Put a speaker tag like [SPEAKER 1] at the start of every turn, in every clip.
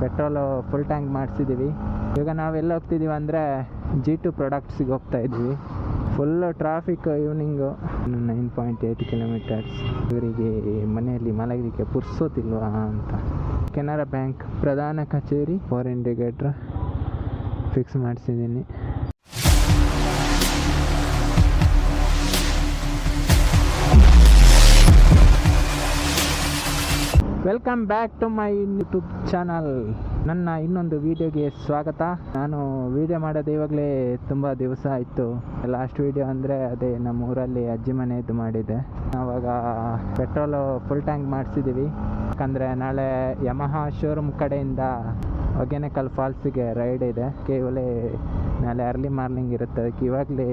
[SPEAKER 1] Petrol full tank ಮಾಡಿಸಿದ್ದೀವಿ ಇವಾಗ ನಾವೆಲ್ಲ ಹೋಗ್ತಿದ್ದೀವಿ ಅಂದರೆ ಜಿ ಟು ಪ್ರಾಡಕ್ಟ್ಸಿಗೆ ಹೋಗ್ತಾ ಇದ್ವಿ. Full traffic evening nine point eight kilometres ಇವರಿಗೆ ಮನೆಯಲ್ಲಿ ಮಲಗಲಿಕ್ಕೆ ಪುರ್ಸೋತಿಲ್ವಾ ಅಂತ. ಕೆನರಾ ಬ್ಯಾಂಕ್ ಪ್ರಧಾನ ಕಚೇರಿ four indicator fix ಮಾಡಿಸಿದ್ದೀನಿ. Welcome back to my YouTube channel ನನ್ನ ಇನ್ನೊಂದು ವಿಡಿಯೋಗೆ ಸ್ವಾಗತ. ನಾನು ವಿಡಿಯೋ ಮಾಡೋದು ಇವಾಗಲೇ ತುಂಬ ದಿವಸ ಆಯಿತು. ಲಾಸ್ಟ್ ವಿಡಿಯೋ ಅಂದರೆ ಅದೇ ನಮ್ಮ ಊರಲ್ಲಿ ಅಜ್ಜಿ ಮನೆಯದ್ದು ಮಾಡಿದ್ದೆ ಆವಾಗ ಪೆಟ್ರೋಲು ಫುಲ್ ಟ್ಯಾಂಕ್ ಮಾಡಿಸಿದ್ದೀವಿ ಯಾಕಂದರೆ ನಾಳೆ ಯಮಹ ಶೋರೂಮ್ ಕಡೆಯಿಂದ ಹೊಗೆನೆಕಲ್ ಫಾಲ್ಸಿಗೆ ರೈಡ್ ಇದೆ. ಕೇವಲ ನಾಳೆ ಅರ್ಲಿ ಮಾರ್ನಿಂಗ್ ಇರುತ್ತೆ. ಅದಕ್ಕೆ ಇವಾಗಲೇ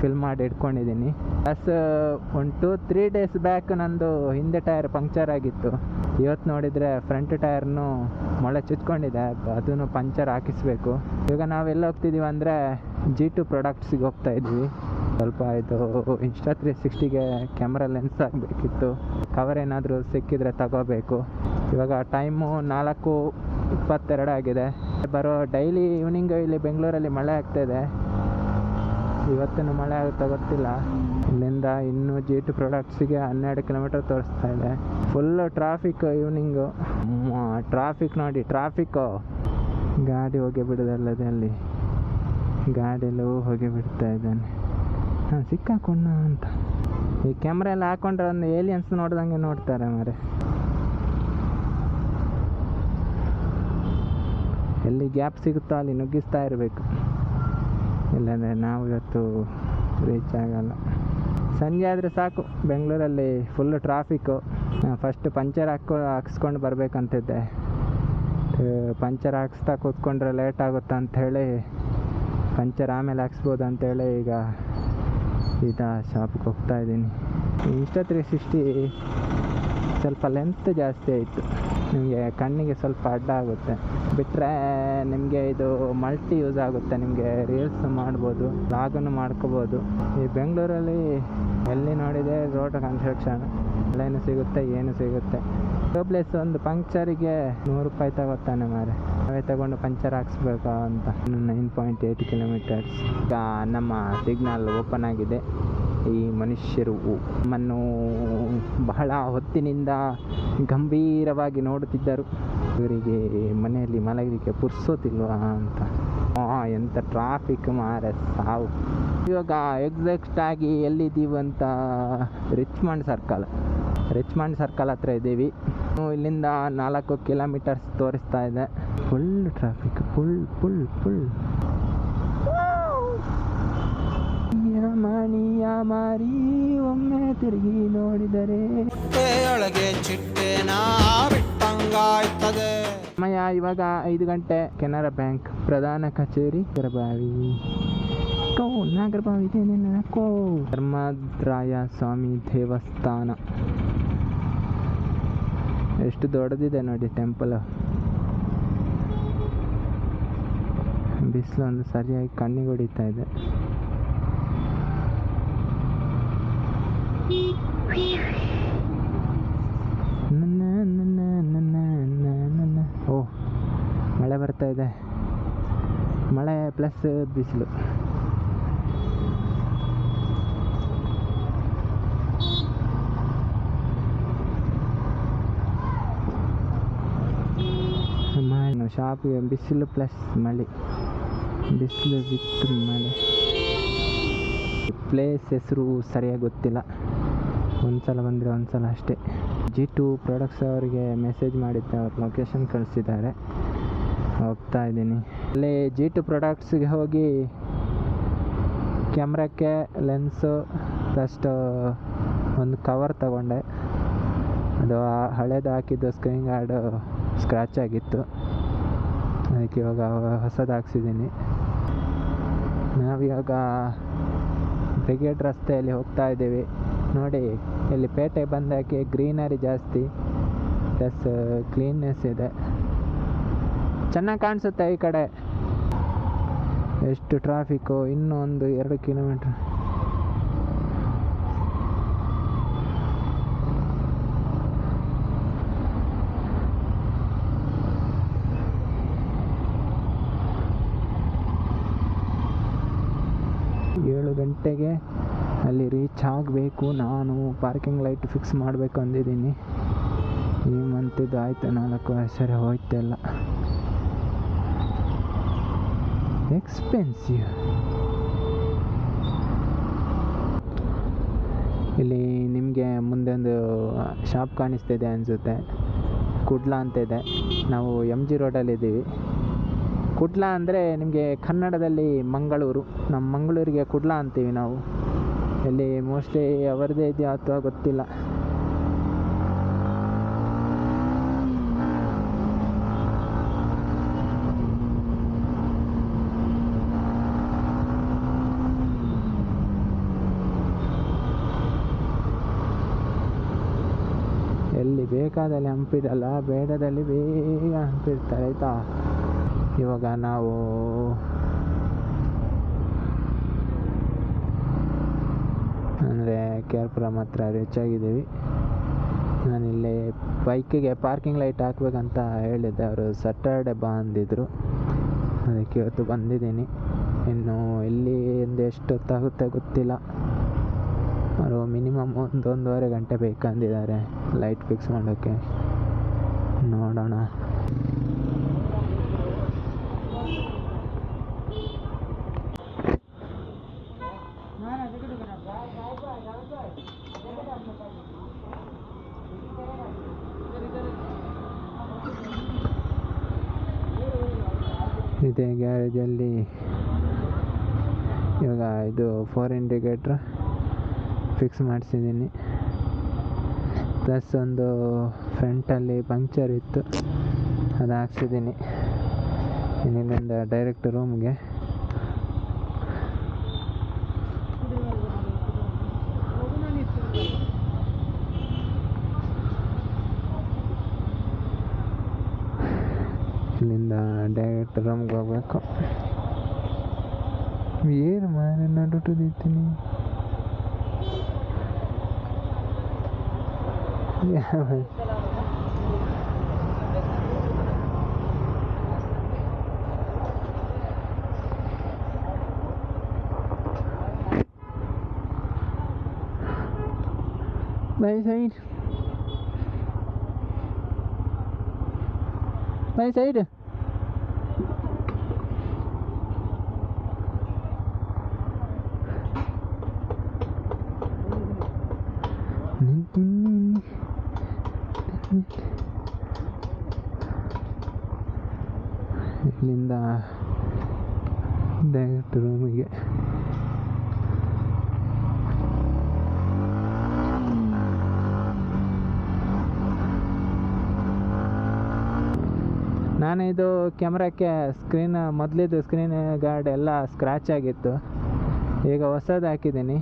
[SPEAKER 1] ಫಿಲ್ ಮಾಡಿ ಇಟ್ಕೊಂಡಿದ್ದೀನಿ. Plus one two three days back ನಂದು ಹಿಂದೆ ಟೈರ್ ಪಂಕ್ಚರ್ ಆಗಿತ್ತು. ಇವತ್ತು ನೋಡಿದರೆ ಫ್ರಂಟ್ ಟೈರ್ನು ಮೊಳೆ ಚುಚ್ಕೊಂಡಿದೆ. ಅದನ್ನು ಪಂಚರ್ ಹಾಕಿಸ್ಬೇಕು. ಇವಾಗ ನಾವೆಲ್ಲ ಹೋಗ್ತಿದ್ದೀವಿ ಅಂದರೆ ಜಿ ಟು ಪ್ರಾಡಕ್ಟ್ಸಿಗೆ ಹೋಗ್ತಾ ಇದ್ವಿ. ಸ್ವಲ್ಪ ಇದು ಇನ್ಸ್ಟಾ ತ್ರೀ ಸಿಕ್ಸ್ಟಿಗೆ ಕ್ಯಾಮ್ರಾ ಲೆನ್ಸ್ ಆಗಬೇಕಿತ್ತು ಕವರ್ ಏನಾದರೂ ಸಿಕ್ಕಿದ್ರೆ ತಗೋಬೇಕು. ಇವಾಗ ಟೈಮು ನಾಲ್ಕು ಇಪ್ಪತ್ತೆರಡು ಆಗಿದೆ. ಬರೋ ಡೈಲಿ ಈವ್ನಿಂಗ್ ಇಲ್ಲಿ ಬೆಂಗಳೂರಲ್ಲಿ ಮಳೆ ಆಗ್ತಾಯಿದೆ ಇವತ್ತಿನ ಮಳೆ ಆಗುತ್ತಾ ಗೊತ್ತಿಲ್ಲ. ಇಲ್ಲಿಂದ ಇನ್ನೂ ಜಿ ಟು ಪ್ರಾಡಕ್ಟ್ಸಿಗೆ ಹನ್ನೆರಡು ಕಿಲೋಮೀಟರ್ ತೋರಿಸ್ತಾ ಇದೆ. ಫುಲ್ಲು ಟ್ರಾಫಿಕ್ ಈವ್ನಿಂಗು ಟ್ರಾಫಿಕ್ ನೋಡಿ ಟ್ರಾಫಿಕ್ಕು ಗಾಡಿ ಹೋಗಿ ಬಿಡೋದಲ್ಲದೆ ಅಲ್ಲಿ. ಗಾಡಿಯಲ್ಲೂ ಹೋಗಿ ಬಿಡ್ತಾ ಇದ್ದಾನೆ. ಹಾಂ, ಸಿಕ್ಕಾಕೊಂಡ ಅಂತ. ಈ ಕ್ಯಾಮ್ರಾ ಎಲ್ಲ ಹಾಕೊಂಡ್ರೆ ಒಂದು ಏಲಿಯನ್ಸ್ ನೋಡ್ದಂಗೆ ನೋಡ್ತಾರೆ ಮರೆ. ಎಲ್ಲಿ ಗ್ಯಾಪ್ ಸಿಗುತ್ತೋ ಅಲ್ಲಿ ನುಗ್ಗಿಸ್ತಾ ಇರಬೇಕು. ಇಲ್ಲಾಂದರೆ ನಾವು ಇವತ್ತು ರೀಚ್ ಆಗಲ್ಲ. ಸಂಜೆ ಆದರೆ ಸಾಕು. ಬೆಂಗಳೂರಲ್ಲಿ ಫುಲ್ಲು ಟ್ರಾಫಿಕ್ಕು ಫಸ್ಟ್ ಪಂಚರ್ ಹಾಕೋ, ಹಾಕ್ಸ್ಕೊಂಡು ಬರಬೇಕಂತಿದ್ದೆ. ಪಂಚರ್ ಹಾಕ್ಸ್ತಾ ಕೂತ್ಕೊಂಡ್ರೆ ಲೇಟ್ ಆಗುತ್ತೆ ಅಂಥೇಳಿ ಪಂಚರ್ ಆಮೇಲೆ ಹಾಕ್ಸ್ಬೋದು ಅಂಥೇಳಿ ಈಗ ಇದ ಶಾಪಿಗೆ ಹೋಗ್ತಾ ಇದ್ದೀನಿ. ಇನ್ಸ್ಟಾ ತ್ರೀ ಸಿಕ್ಸ್ಟಿ ಸ್ವಲ್ಪ ಲೆಂತ್ ಜಾಸ್ತಿ ಆಯಿತು. ನಿಮಗೆ ಕಣ್ಣಿಗೆ ಸ್ವಲ್ಪ ಅಡ್ಡ ಆಗುತ್ತೆ. ಬಿಟ್ಟರೆ ನಿಮಗೆ ಇದು ಮಲ್ಟಿ ಯೂಸ್ ಆಗುತ್ತೆ. ನಿಮಗೆ ರೀಲ್ಸ್ ಮಾಡ್ಬೋದು ಲಾಗನ್ನು ಮಾಡ್ಕೋಬೋದು. ಈ ಬೆಂಗಳೂರಲ್ಲಿ ಎಲ್ಲಿ ನೋಡಿದೆ ರೋಡ್ ಕನ್ಸ್ಟ್ರಕ್ಷನ್ ಅಲ್ಲೇನು ಸಿಗುತ್ತೆ, ಏನು ಸಿಗುತ್ತೆ. ಪ್ಲೇಸ್ ಒಂದು ಪಂಕ್ಚರಿಗೆ ನೂರು ರೂಪಾಯಿ ತಗೋತಾನೆ ಮಾರೆ. ನಾವೇ ತಗೊಂಡು ಪಂಚರ್ ಹಾಕ್ಸ್ಬೇಕಾ ಅಂತ. ನೈನ್ ಪಾಯಿಂಟ್ ಏಯ್ಟ್ ಕಿಲೋಮೀಟರ್ಸ್ ಈಗ ನಮ್ಮ ಸಿಗ್ನಲ್ ಓಪನ್ ಆಗಿದೆ. ಈ ಮನುಷ್ಯರು ನಮ್ಮನ್ನು ಬಹಳ ಹೊತ್ತಿನಿಂದ ಗಂಭೀರವಾಗಿ ನೋಡುತ್ತಿದ್ದರು. ಇವರಿಗೆ ಮನೆಯಲ್ಲಿ ಮಲಗಲಿಕ್ಕೆ ಪುರ್ಸೋತಿಲ್ವಾ ಅಂತ. ಎಂಥ ಟ್ರಾಫಿಕ್ ಮಾರೆ ಸಾವು. ಇವಾಗ ಎಕ್ಸಾಕ್ಟ್ ಆಗಿ ಎಲ್ಲಿದ್ದೀವಿ ಅಂತ ರಿಚ್ಮಂಡ್ ಸರ್ಕಲ್ ರಿಚ್ಮಂಡ್ ಸರ್ಕಲ್ ಹತ್ರ ಇದ್ದೀವಿ. ಇಲ್ಲಿಂದ ನಾಲ್ಕು ಕಿಲೋಮೀಟರ್ಸ್ ತೋರಿಸ್ತಾ ಇದೆ. Full traffic full full full ಮಾರಿ ಒಮ್ಮೆ ತಿರುಗಿ ನೋಡಿದರೆ.
[SPEAKER 2] ಹೊಟ್ಟೆಯೊಳಗೆ ಚಿಟ್ಟೆನ ಬಿಟ್ಟಂಗಾಯ್ತದೆ.
[SPEAKER 1] ಸಮಯ ಇವಾಗ ಐದು ಗಂಟೆ. ಕೆನರಾ ಬ್ಯಾಂಕ್ ಪ್ರಧಾನ ಕಚೇರಿ ಗರ್ಭಾವಿ. ಕೋ ನಾಗರಬಾವಿ ಇದೆ ಕೋ. ಧರ್ಮದ್ರಾಯ ಸ್ವಾಮಿ ದೇವಸ್ಥಾನ. ಎಷ್ಟು ದೊಡ್ಡದಿದೆ ನೋಡಿ ಟೆಂಪಲ್. ಬಿಸಿಲು ಒಂದು ಸರಿಯಾಗಿ ಕಣ್ಣಿಗೆ ಹೊಡಿತಾ ಇದೆ ನನ್ನ ನನ್ನ ನನ್ನ ನನ್ನ ನನ್ನ ಓ ಮಳೆ ಬರ್ತಾ ಇದೆ. ಮಳೆ ಪ್ಲಸ್ ಬಿಸಿಲು. ಶಾಪಿಗೆ ಬಿಸಿಲು ಪ್ಲಸ್ ಮಳೆ. ಬಿಸಿಲು ಬಿತ್ತು ಮಳೆ. ಪ್ಲೇಸ್ ಹೆಸರು ಸರಿಯಾಗಿ ಗೊತ್ತಿಲ್ಲ. ಒಂದ್ಸಲ ಬಂದರೆ ಒಂದ್ಸಲ ಅಷ್ಟೇ. ಜಿ ಟು ಪ್ರಾಡಕ್ಟ್ಸ್ ಅವರಿಗೆ ಮೆಸೇಜ್ ಮಾಡಿದ್ದೆ ಅವ್ರ ಲೊಕೇಶನ್ ಕಳಿಸಿದ್ದಾರೆ. ಹೋಗ್ತಾ ಇದ್ದೀನಿ. ಅಲ್ಲಿ ಜಿ ಟು ಪ್ರಾಡಕ್ಟ್ಸಿಗೆ ಹೋಗಿ ಕ್ಯಾಮ್ರಕ್ಕೆ ಲೆನ್ಸು ಫಸ್ಟ್ ಒಂದು ಕವರ್ ತಗೊಂಡೆ. ಅದು ಹಳೇದು ಹಾಕಿದ್ದು ಸ್ಕ್ರೀನ್ ಗಾರ್ಡು ಸ್ಕ್ರ್ಯಾಚ್ ಆಗಿತ್ತು. ಅದಕ್ಕೆ ಇವಾಗ ಹೊಸದು ಹಾಕ್ಸಿದ್ದೀನಿ ನಾವಿವಾಗ ಬ್ರಿಗೇಡ್ ರಸ್ತೆಯಲ್ಲಿ ಹೋಗ್ತಾ ಇದ್ದೀವಿ. ನೋಡಿ, ಇಲ್ಲಿ ಪೇಟೆ ಬಂದಾಕೆ ಗ್ರೀನರಿ ಜಾಸ್ತಿ. ಪ್ಲಸ್ ಕ್ಲೀನ್ನೆಸ್ ಇದೆ. ಚೆನ್ನಾಗಿ ಕಾಣಿಸುತ್ತೆ ಈ ಕಡೆ. ಎಷ್ಟು ಟ್ರಾಫಿಕ್ಕು ಇನ್ನೂ ಒಂದು ಎರಡು ಕಿಲೋಮೀಟ್ರ್ ಏಳು ಗಂಟೆಗೆ ಅಲ್ಲಿ ರೀಚ್ ಆಗಬೇಕು. ನಾನು ಪಾರ್ಕಿಂಗ್ ಲೈಟ್ ಫಿಕ್ಸ್ ಮಾಡಬೇಕು ಅಂದಿದ್ದೀನಿ. ಈ ಮಂತಿದ್ದು ಆಯಿತು, ನಾಲ್ಕು ಸರಿ ಹೋಯ್ತೆಲ್ಲ. ಎಕ್ಸ್ಪೆನ್ಸಿವ್ ಇಲ್ಲಿ ನಿಮಗೆ ಮುಂದೆ ಒಂದು ಶಾಪ್ ಕಾಣಿಸ್ತಿದೆ ಅನಿಸುತ್ತೆ. ಕುಡ್ಲ ಅಂತ ಇದೆ ನಾವು ಎಂ ಜಿ ರೋಡಲ್ಲಿದ್ದೀವಿ ಕುಡ್ಲ ಅಂದರೆ ನಿಮಗೆ ಕನ್ನಡದಲ್ಲಿ ಮಂಗಳೂರು. ನಮ್ಮ ಮಂಗಳೂರಿಗೆ ಕುಡ್ಲ ಅಂತೀವಿ ನಾವು. ಇಲ್ಲಿ ಮೋಸ್ಟ್ಲಿ ಅವರದೇ ಇದೆಯಾ ಅಥವಾ ಗೊತ್ತಿಲ್ಲ. ಎಲ್ಲಿ ಬೇಕಾದಲ್ಲಿ ಹಂಪಿಡಲ್ಲ ಬೇಡದಲ್ಲಿ ಬೇಗ ಹಂಪಿಡ್ತಾರೆ ಆಯಿತಾ? ಇವಾಗ ನಾವು ಅಂದರೆ ಕೆ ಆರ್ ಪುರಮ್ ಹತ್ರ ರೀಚ್ ಆಗಿದ್ದೀವಿ. ನಾನಿಲ್ಲಿ ಬೈಕಿಗೆ ಪಾರ್ಕಿಂಗ್ ಲೈಟ್ ಹಾಕ್ಬೇಕಂತ ಹೇಳಿದ್ದೆ. ಅವರು ಸಟರ್ಡೆ ಬಾ ಅಂದಿದ್ರು ಅದಕ್ಕೆ ಇವತ್ತು ಬಂದಿದ್ದೀನಿ. ಇನ್ನು ಇಲ್ಲಿ ಎಷ್ಟು ಹೊತ್ತಾಗುತ್ತೆ ಗೊತ್ತಿಲ್ಲ. ಅವರು ಮಿನಿಮಮ್ ಒಂದು ಒಂದೂವರೆ ಗಂಟೆ ಬೇಕಂದಿದ್ದಾರೆ. ಲೈಟ್ ಫಿಕ್ಸ್ ಮಾಡೋಕ್ಕೆ. ನೋಡೋಣ. ಇದೆ ಗ್ಯಾರೇಜಲ್ಲಿ ಇವಾಗ ಇದು ಫೋರ್ ಇಂಡಿಕೇಟ್ರ್ ಫಿಕ್ಸ್ ಮಾಡಿಸಿದ್ದೀನಿ. ಪ್ಲಸ್ ಒಂದು ಫ್ರಂಟಲ್ಲಿ ಪಂಕ್ಚರ್ ಇತ್ತು. ಅದು ಹಾಕ್ಸಿದ್ದೀನಿ. ಇನ್ನಿಲ್ಲಿಂದ ಡೈರೆಕ್ಟ್ ರೂಮ್ಗೆ ಇಲ್ಲಿಂದ ಡೈರೆಕ್ಟ್ ರೂಮ್ಗೆ ಹೋಗ್ಬೇಕು ಏನು ಮಾರ ನಡುಟದಿತ್ತೀನಿ Bye side. Bye side. ಇಲ್ಲಿಂದ ಡೈರೆಕ್ಟ್ ರೂಮಿಗೆ. ನಾನು ಇದು ಕ್ಯಾಮ್ರಾಕ್ಕೆ ಸ್ಕ್ರೀನ್, ಮೊದಲಿದ್ದು ಸ್ಕ್ರೀನ್ ಗಾರ್ಡ್ ಎಲ್ಲ ಸ್ಕ್ರ್ಯಾಚ್ ಆಗಿತ್ತು. ಈಗ ಹೊಸದು ಹಾಕಿದ್ದೀನಿ.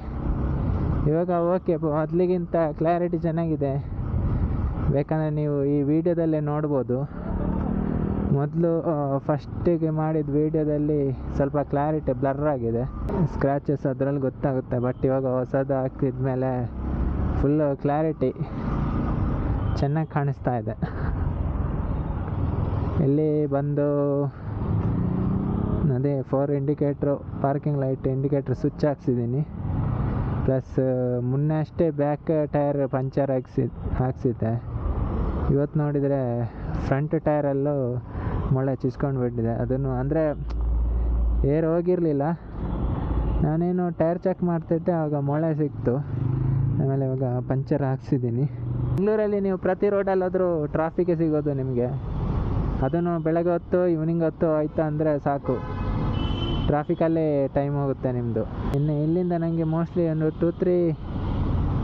[SPEAKER 1] ಇವಾಗ ಓಕೆ ಮೊದಲಿಗಿಂತ ಕ್ಲಾರಿಟಿ ಚೆನ್ನಾಗಿದೆ. ಬೇಕಂದರೆ ನೀವು ಈ ವಿಡಿಯೋದಲ್ಲೇ ನೋಡ್ಬೋದು. ಮೊದಲು ಫಸ್ಟಿಗೆ ಮಾಡಿದ ವಿಡಿಯೋದಲ್ಲಿ ಸ್ವಲ್ಪ ಕ್ಲಾರಿಟಿ ಬ್ಲರ್ ಆಗಿದೆ. ಸ್ಕ್ರ್ಯಾಚಸ್ ಅದರಲ್ಲಿ ಗೊತ್ತಾಗುತ್ತೆ ಬಟ್ ಇವಾಗ ಹೊಸದು ಹಾಕಿದ ಮೇಲೆ ಫುಲ್ಲು ಕ್ಲಾರಿಟಿ ಚೆನ್ನಾಗಿ ಕಾಣಿಸ್ತಾ ಇದೆ. ಇಲ್ಲಿ ಬಂದು, ಅದೇ four indicator parking light indicator switch ಹಾಕ್ಸಿದ್ದೀನಿ. Plus ಮೊನ್ನೆ ಅಷ್ಟೇ ಬ್ಯಾಕ್ ಟೈರ್ ಪಂಚರ್ ಹಾಕ್ಸಿ, ಹಾಕ್ಸಿದ್ದೆ. ಇವತ್ತು ನೋಡಿದರೆ ಫ್ರಂಟ್ ಟೈರಲ್ಲೂ ಮೊಳೆ ಚಿಸ್ಕೊಂಡು ಬಿಟ್ಟಿದೆ. ಅದನ್ನು ಅಂದರೆ ಏರ್ ಹೋಗಿರಲಿಲ್ಲ. ನಾನೇನು ಟೈರ್ ಚೆಕ್ ಮಾಡ್ತಿದ್ದೆ ಆವಾಗ ಮೊಳೆ ಸಿಕ್ತು. ಆಮೇಲೆ ಇವಾಗ ಪಂಚರ್ ಹಾಕ್ಸಿದ್ದೀನಿ. ಬೆಂಗಳೂರಲ್ಲಿ ನೀವು ಪ್ರತಿ ರೋಡಲ್ಲಾದರೂ ಟ್ರಾಫಿಕ್ಕೆ ಸಿಗೋದು ನಿಮಗೆ. ಅದನ್ನು ಬೆಳಗ್ಗೆ ಹೊತ್ತು ಈವ್ನಿಂಗ್ ಹೊತ್ತು ಆಯ್ತಾ ಅಂದರೆ ಸಾಕು. ಟ್ರಾಫಿಕಲ್ಲೇ ಟೈಮ್ ಹೋಗುತ್ತೆ ನಿಮ್ಮದು ಇನ್ನು ಇಲ್ಲಿಂದ ನನಗೆ ಮೋಸ್ಟ್ಲಿ ಒಂದು ಟೂ ತ್ರೀ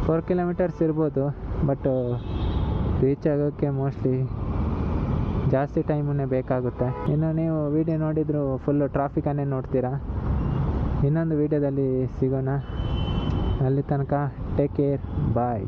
[SPEAKER 1] ಫೋರ್ ಕಿಲೋಮೀಟರ್ಸ್ ಇರ್ಬೋದು. ಬಟ್ ರೀಚ್ ಆಗೋಕ್ಕೆ ಮೋಸ್ಟ್ಲಿ ಜಾಸ್ತಿ ಟೈಮನ್ನೇ ಬೇಕಾಗುತ್ತೆ. ಇನ್ನು ನೀವು ವಿಡಿಯೋ ನೋಡಿದ್ರು ಫುಲ್ಲು ಟ್ರಾಫಿಕನ್ನೇ ನೋಡ್ತೀರಾ? ಇನ್ನೊಂದು ವಿಡಿಯೋದಲ್ಲಿ ಸಿಗೋಣ. ಅಲ್ಲಿ ತನಕ ಟೇಕ್ ಕೇರ್ ಬಾಯ್